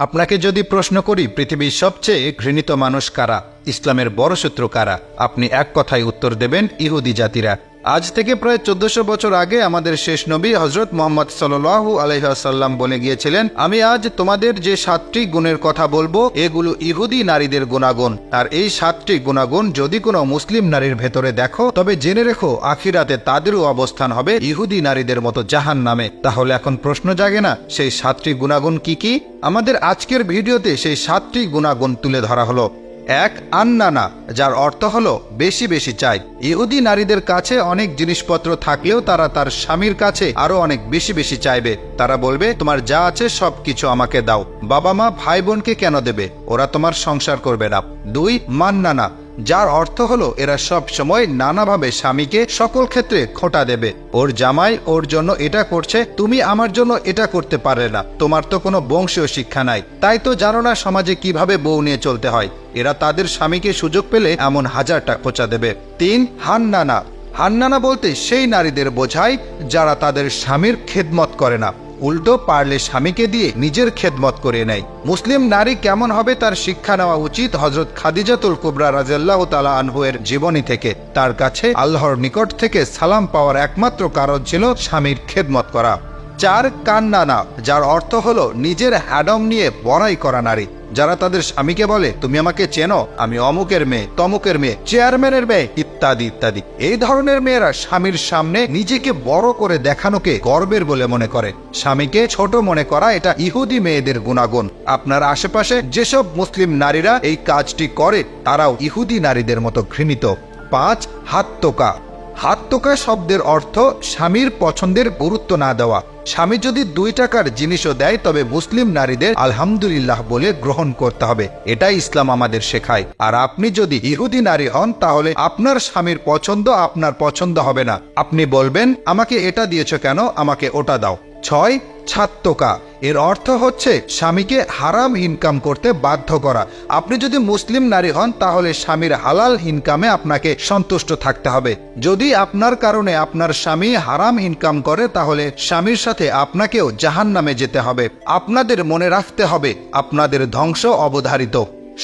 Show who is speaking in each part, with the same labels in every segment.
Speaker 1: আপনাকে যদি প্রশ্ন করি, পৃথিবীর সবচেয়ে ঘৃণিত মানুষ কারা? ইসলামের বড় শত্রু কারা? আপনি এক কথায় উত্তর দেবেন, ইহুদি জাতিরা। আজ থেকে প্রায় চোদ্দশো বছর আগে আমাদের শেষ নবী হজরত মোহাম্মদ সাল্লু আলহাসাল্লাম বলে গিয়েছিলেন, আমি আজ তোমাদের যে সাতটি গুণের কথা বলব, এগুলো ইহুদি নারীদের গুণাগুণ। আর এই সাতটি গুণাগুণ যদি কোনো মুসলিম নারীর ভেতরে দেখো, তবে জেনে রেখো, আখিরাতে তাদেরও অবস্থান হবে ইহুদি নারীদের মতো জাহান নামে তাহলে এখন প্রশ্ন জাগে না, সেই সাতটি গুণাগুণ কি কি? আমাদের আজকের ভিডিওতে সেই সাতটি গুণাগুণ তুলে ধরা হলো। এক আন্নানা, যার অর্থ হল বেশি বেশি চাই। ইহুদি নারীদের কাছে অনেক জিনিসপত্র থাকলেও তারা তার স্বামীর কাছে আরও অনেক বেশি বেশি চাইবে। তারা বলবে, তোমার যা আছে সব কিছু আমাকে দাও। বাবা মা ভাই বোনকে কেন দেবে? ওরা তোমার সংসার করবে না। দুই, মান্নানা যার অর্থ হলো, এরা সব সময় নানাভাবে স্বামীকে সকল ক্ষেত্রে খোঁটা দেবে। ওর জামাই ওর জন্য এটা করছে, তুমি আমার জন্য এটা করতে পারলে না। তোমার তো কোনো বংশীয় শিক্ষা নাই। তাই তো জানো না সমাজে কীভাবে বউ নিয়ে চলতে হয়। এরা তাদের স্বামীকে সুযোগ পেলে এমন হাজারটা খোঁচা দেবে। তিন, হান্নানা। হান্নানা বলতে সেই নারীদের বোঝায় যারা তাদের স্বামীর খেদমত করে না। উল্টো পারলে স্বামীকে দিয়ে নিজের খেদমত করে নেয়। মুসলিম নারী কেমন হবে তার শিক্ষা নেওয়া উচিত হজরত খাদিজাতুল কুবরা রাজাল্লাহ তালা আনহুয়ের জীবনী থেকে। তার কাছে আল্লাহর নিকট থেকে সালাম পাওয়ার একমাত্র কারণ ছিল স্বামীর খেদমত করা। চার কান্নানা যার অর্থ হলো নিজের হ্যাডম নিয়ে বড়াই করা নারী। যারা তাদের স্বামীকে বলে, তুমি আমাকে চেনো, আমি অমুকের মেয়ে, তমুকের মেয়ে, চেয়ারম্যানের মেয়ে ইত্যাদি ইত্যাদি। এই ধরনের মেয়েরা স্বামীর সামনে নিজেকে বড় করে দেখানোকে গর্বের বলে মনে করে। স্বামীকে ছোট মনে করা এটা ইহুদি মেয়েদের গুণাগুণ। আপনার আশেপাশে যেসব মুসলিম নারীরা এই কাজটি করে, তারাও ইহুদি নারীদের মতো ঘৃণিত। পাঁচ, হাত তোকা হাত তোকা শব্দের অর্থ স্বামীর পছন্দের গুরুত্ব না দেওয়া। স্বামী যদি দুই টাকার জিনিসও দেয়, তবে মুসলিম নারীদের আলহামদুলিল্লাহ বলে গ্রহণ করতে হবে। এটাই ইসলাম আমাদের শেখায়। আর আপনি যদি ইহুদি নারী হন, তাহলে আপনার স্বামীর পছন্দ আপনার পছন্দ হবে না। আপনি বলবেন, আমাকে এটা দিয়েছ কেন? আমাকে ওটা দাও। ছয় ছাত্তকা। এর অর্থ হচ্ছে স্বামীকে হারাম ইনকাম করতে বাধ্য করা। আপনি যদি মুসলিম নারী হন, তাহলে স্বামীর হালাল ইনকামে আপনাকে সন্তুষ্ট থাকতে হবে। যদি আপনার কারণে আপনার স্বামী হারাম ইনকাম করে, তাহলে স্বামীর সাথে আপনাকেও জাহান নামে যেতে হবে। আপনাদের মনে রাখতে হবে, আপনাদের ধ্বংস অবধারিত।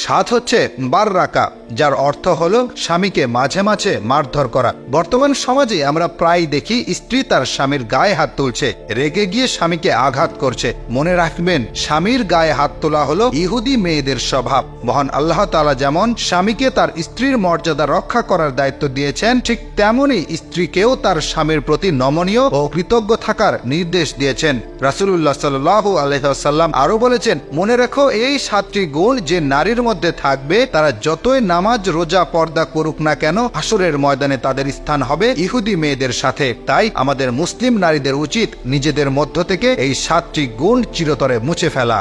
Speaker 1: সাত হচ্ছে বার রাকা যার অর্থ হলো স্বামীকে মাঝে মাঝে মারধর করা। বর্তমান সমাজে আমরা প্রায় দেখি স্ত্রী তার স্বামীর গায়ে হাত তুলছে, রেগে গিয়ে স্বামীকে আঘাত করছে। মনে রাখবেন, স্বামীর গায়ে হাত তোলা হলো ইহুদি মেয়েদের স্বভাব। মহান আল্লাহ তাআলা যেমন স্বামীকে তার স্ত্রীর মর্যাদা রক্ষা করার দায়িত্ব দিয়েছেন, ঠিক তেমনই স্ত্রীকেও তার স্বামীর প্রতি নমনীয় ও কৃতজ্ঞ থাকার নির্দেশ দিয়েছেন। রাসুল্লাহ সাল্লাহ আলহাম আরও বলেছেন, মনে রেখো, এই সাতটি গুণ যে নারীর মধ্যে থাকবে, তারা যতই নামাজ, রোজা, পর্দা করুক না কেন আসরের ময়দানে তাদের স্থান হবে ইহুদি মেয়েদের সাথে। তাই আমাদের মুসলিম নারীদের উচিত নিজেদের মধ্য থেকে এই সাতটি গুণ চিরতরে মুছে ফেলা।